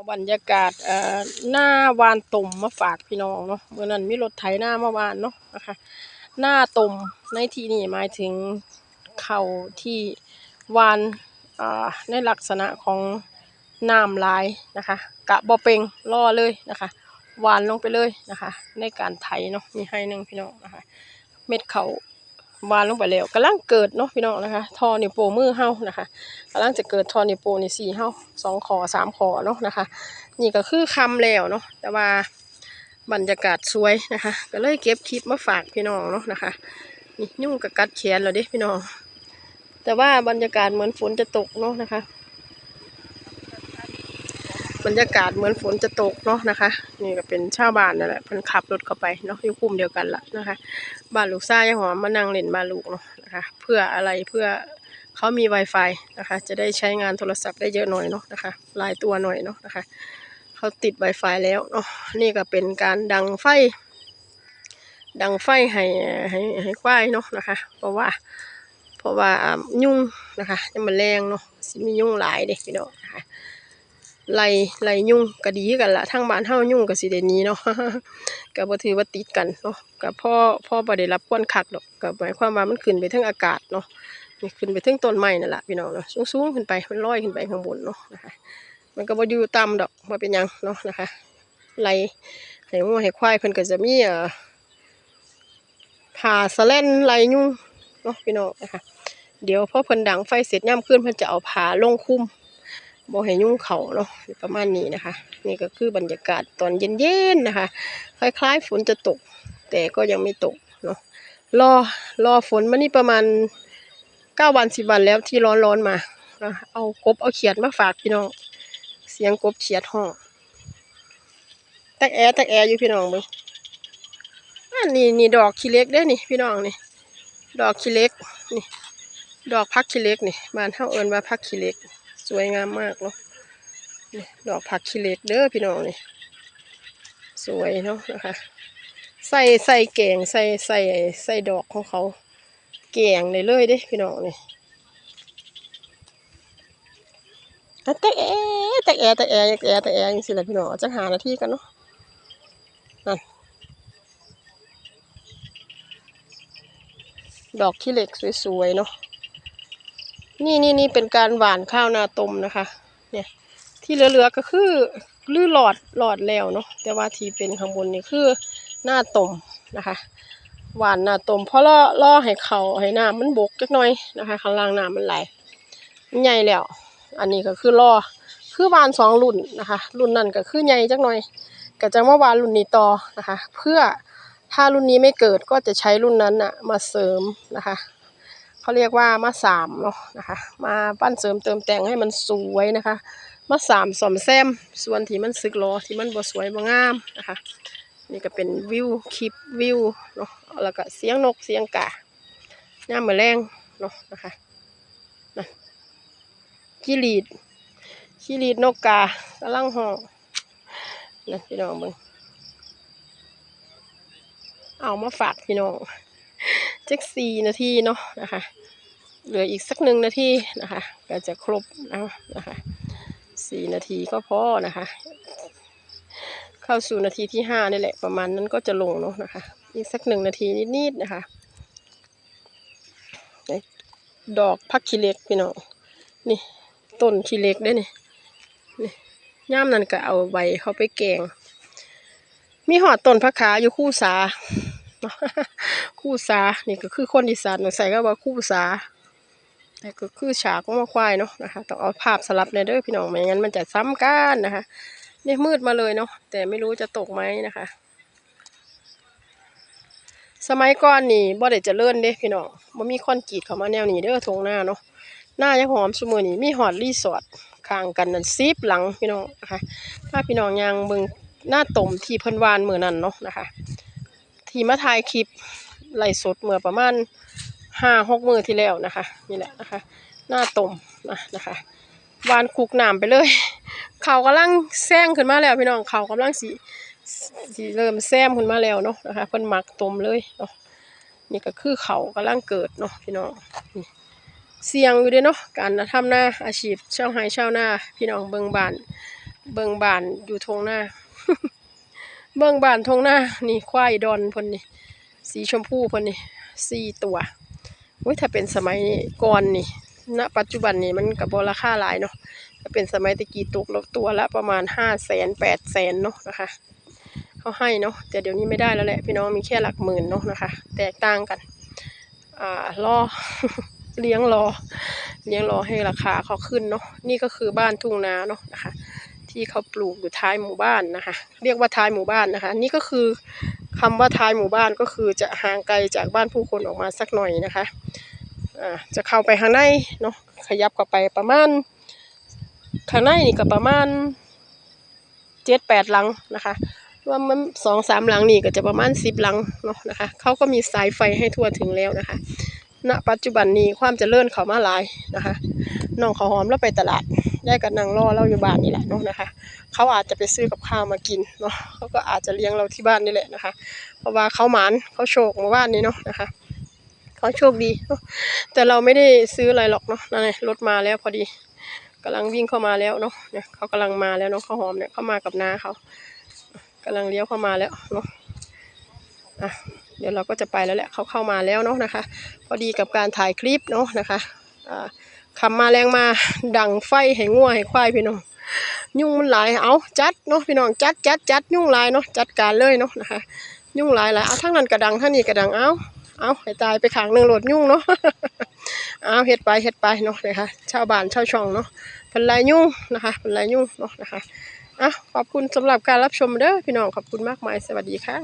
เอาบรรยากาศหน้าวานตุ่มมาฝากพี่น้องเนาะเมื่อนั้นมีรถไถหน้ามาวานเนาะนะคะหน้าตุ่มในที่นี้หมายถึงเขาที่วานในลักษณะของน้ำลายนะคะ กะบ่เปงล่อเลยนะคะวานลงไปเลยนะคะ ในการไถเนาะมีให้หนึ่งพี่น้องนะคะ เม็ดเขา วานลงไปแล้วกำลังเกิดเนาะพี่น้องนะคะทอนิโป้มือเฮานะคะกำลังจะเกิดทอนิโป้นี่สี่เฮาสองขอสามขอเนาะนะคะ นี่ก็คือคำแล้วเนาะแต่ว่าบรรยากาศสวยนะคะ ก็เลยเก็บคลิปมาฝากพี่น้องเนาะนะคะนี่ยุ่งกับกัดแขนเราเด้พี่น้อง แต่ว่าบรรยากาศเหมือนฝนจะตกเนาะนะคะ บรรยากาศเหมือนฝนจะตกเนาะนะคะ นี่ก็เป็นชาวบ้านนั่นแหละเพิ่นขับรถเข้าไปเนาะอยู่กลุ่มเดียวกันละนะคะ บ้านลูกซ่ายายหอมมานั่งเล่นบ้านลูกเนาะนะคะ เพื่ออะไรเพื่อเขามี Wi-Fi นะคะ จะได้ใช้งานโทรศัพท์ได้เยอะหน่อยเนาะนะคะหลายตัวหน่อยเนาะนะคะเขาติด Wi-Fi แล้วเนาะนี่ก็เป็นการดังไฟ ดังไฟให้ให้ให้ควายเนาะนะคะ เพราะว่าเพราะว่ายุ่งนะคะจะมาแรงเนาะสิมียุ่งหลายเด็กพี่น้องนะคะ ไล่ไล่ยุ่งก็ดีกันละทั้งบ้านเฮายุ่งก็สิได้นี้เนาะก็บ่ถือว่าติดกันเนาะก็พ่อพ่อบ่ได้รับควนคักดอกก็หมายความว่ามันขึ้นไปเทิงอากาศเนาะนี่ขึ้นไปเทิงต้นไม้นั่นแหละพี่น้องเนาะสูงๆขึ้นไปมันลอยขึ้นไปข้างบนเนาะนะคะมันก็บ่อยู่ต่ำดอกบ่เป็นหยังเนาะนะคะไล่ให้งัวให้ควายเพิ่นก็จะมีเอ่อผ่าสะแลนไล่ยุ่งเนาะพี่น้องนะคะเดี๋ยวพอเพิ่นดังไฟเสร็จย่ำขึ้นเพิ่นจะเอาผ้าลงคลุม บ่ให้ยุ่งเขาเนาะประมาณนี้นะคะ นี่ก็คือบรรยากาศตอนเย็นๆนะคะ คล้ายๆฝนจะตก แต่ก็ยังไม่ตกเนาะรอรอฝนมานี่ประมาณเก้าวันสิบวันแล้วที่ร้อนๆมาเอากบเอาเขียดมาฝากพี่น้อง เสียงกบเขียดห้องตักแอตักแออยู่พี่น้องเบิ่งอันนี้นี่ดอกขี้เล็กเด้นี่พี่น้องนี่ ดอกขี้เล็กนี่ ดอกพักขี้เล็กนี่บ้านเฮาเอิ้นว่าพักขี้เล็ก สวยงามมากเนาะนี่ดอกผักขี้เหล็กเด้อพี่น้องนี่สวยเนาะนะคะใส่ใส่แกงใส่ใส่ใส่ดอกของเขาแกงได้เลยเด้พี่น้องนี่แตะแอแตะแอแตะแอแตะแอแตะแอจังซี่แหละพี่น้องจักหานาทีกันเนาะนั่นดอกขี้เหล็กสวยๆเนาะ นี่นี่นี่เป็นการหว่านข้าวนาตมนะคะ เนี่ย ที่เหลือๆก็คือลื้อหลอดหลอดแล้วเนาะแต่ว่าที่เป็นข้างบนนี่คือหน้าตมนะคะหวานหน้าตมเพราะล่อล่อให้เขาให้น้ำมันบกจักหน่อยนะคะข้างล่างน้ำมันไหลใหญ่แล้ว อันนี้ก็คือล่อคือหวานสองรุ่นนะคะ รุ่นนั้นก็คือใหญ่จักหน่อย ก็จะมาหวานรุ่นนี้ต่อนะคะ เพื่อถ้ารุ่นนี้ไม่เกิดก็จะใช้รุ่นนั้นอะมาเสริมนะคะ เขาเรียกว่ามาสามเนาะนะคะ มาปั้นเสริมเติมแต่งให้มันสวยนะคะมาสามสอมแซมส่วนที่มันสึกหรอที่มันบ่สวยบ่งามนะคะ นี่ก็เป็นวิวคลิปวิวเนาะแล้วก็เสียงนกเสียงกาย่ามมือแรงเนาะนะคะนั่นขี้หลีดขี้หลีดนกกากำลังห้องนั่นพี่น้องเบิ่งเอามาฝากพี่น้อง จักสี่นาทีเนาะนะคะเหลืออีกสักหนึ่งนาทีนะคะก็จะครบแล้วนะคะสี่นาทีก็พอนะคะ เข้าสู่นาทีที่ห้านี่แหละประมาณนั้นก็จะลงเนาะนะคะ อีกสักหนึ่งนาทีนิดๆนะคะดอกพักขี้เหล็กพี่น้องนี่ต้นขี้เหล็กได้นี่นี่ย่ามนั่นก็เอาใบเขาไปแกง มีหอดต้นพักขาอยู่คู่สา คู่สานี่ก็คือคนอีสานใส่ก็ว่าคู่สาแต่ก็คือฉากของมาควายเนาะนะคะต้องเอาภาพสลับในเด้อพี่น้องไม่งั้นมันจะซ้ำกันนะคะนี่มืดมาเลยเนาะแต่ไม่รู้จะตกไหมนะคะ สมัยก่อนนี่บ่ได้จะเจริญเด้พี่น้องบ่มีคอนกรีตเข้ามาแนวนี้เด้อทงหน้าเนาะหน้ายังหอมซุมื้อนี้มีฮอดรีสอร์ทข้างกันนั่นซีบหลังพี่น้องนะคะถ้าพี่น้องยังเบิ่งหน้าตมที่เพิ่นวานมือนั้นเนาะนะคะ ที่มาถ่ายคลิปไลฟ์สดเมื่อประมาณห้าหกมือที่แล้วนะคะ นี่แหละนะคะ หน้าตมนะนะคะวานคุกน้ำไปเลย เขากำลังแซงขึ้นมาแล้วพี่น้องเขากำลังสีสีเริ่มแซมขึ้นมาแล้วเนาะนะคะเพิ่นหมักตมเลยเนาะนี่ก็คือเขากำลังเกิดเนาะพี่น้องนี่เสี่ยงอยู่ด้วยเนาะการทำหน้าอาชีพเช่าไร่ชาวนาพี่น้องเบิงบาน เบิงบานอยู่ทงหน้า เบิ่งบ้านทงหน้านี่ควายดอนพนนี่สีชมพูพนนี่สี่ตัวอุ้ยถ้าเป็นสมัยก่อนนี่ณปัจจุบันนี่มันก็บ่ราคาหลายเนาะถ้าเป็นสมัยตะกี้ตกล้วตัวละประมาณห้าแสนแปดแสนเนาะนะคะเขาให้เนาะแต่เดี๋ยวนี้ไม่ได้แล้วแหละพี่น้องมีแค่หลักหมื่นเนาะนะคะ แตกต่างกันอ่ารอเลี้ยงรอเลี้ยงรอให้ราคาเขาขึ้นเนาะนี่ก็คือบ้านทุ่งนาเนาะนะคะ ที่เขาปลูกอยู่ท้ายหมู่บ้านนะคะ เรียกว่าท้ายหมู่บ้านนะคะ นี่ก็คือคำว่าท้ายหมู่บ้านก็คือจะห่างไกลจากบ้านผู้คนออกมาสักหน่อยนะคะอ่าจะเข้าไปข้างในเนาะขยับเข้าไปประมาณข้างในนี่ก็ประมาณเจ็ดแปดหลังนะคะรวมมันสองสามหลังนี่ก็จะประมาณสิบหลังเนาะนะคะเขาก็มีสายไฟให้ทั่วถึงแล้วนะคะณปัจจุบันนี้ความจเจริญเขามาหลายนะคะน้องเขาวหอมเราไปตลาด ได้กับนางรอเราอยู่บ้านนี่แหละเนาะนะคะ เขาอาจจะไปซื้อกับข้าวมากินเนาะเขาก็อาจจะเลี้ยงเราที่บ้านนี่แหละนะคะ เพราะว่าเขาหมานเขาโชคมาบ้านนี้เนาะนะคะเขาโชคดีเนาะแต่เราไม่ได้ซื้ออะไรหรอกเนาะนั่นไงรถมาแล้วพอดีกำลังวิ่งเข้ามาแล้วเนาะเนี่ยเขากำลังมาแล้วเนาะข้าวหอมเนี่ยเข้ามากับน้าเขากำลังเลี้ยวเข้ามาแล้วเนาะอะเดี๋ยวเราก็จะไปแล้วแหละเขาเข้ามาแล้วเนาะนะคะ พอดีกับการถ่ายคลิปเนาะนะคะอ่า ขับมาแรงมาดังไฟให้งัวให้ควายพี่น้องยุ่งมันหลายเอาจัดเนาะพี่น้องจัดจัดจัดยุ่งหลายเนาะจัดการเลยเนาะนะคะ ยุ่งหลายหลายเอาทั้งนั้นกระดังทั้งนี้กระดังเอาเอาให้ตายไปขางหนึ่งโหลดยุ่งเนาะเอาเฮ็ดไปเฮ็ดไปเนาะนะคะชาวบ้านชาวช่องเนาะเป็นลายยุ่งนะคะเป็นลายยุ่งเนาะนะคะอะขอบคุณสำหรับการรับชมเด้อพี่น้องขอบคุณมากมายสวัสดีค่ะ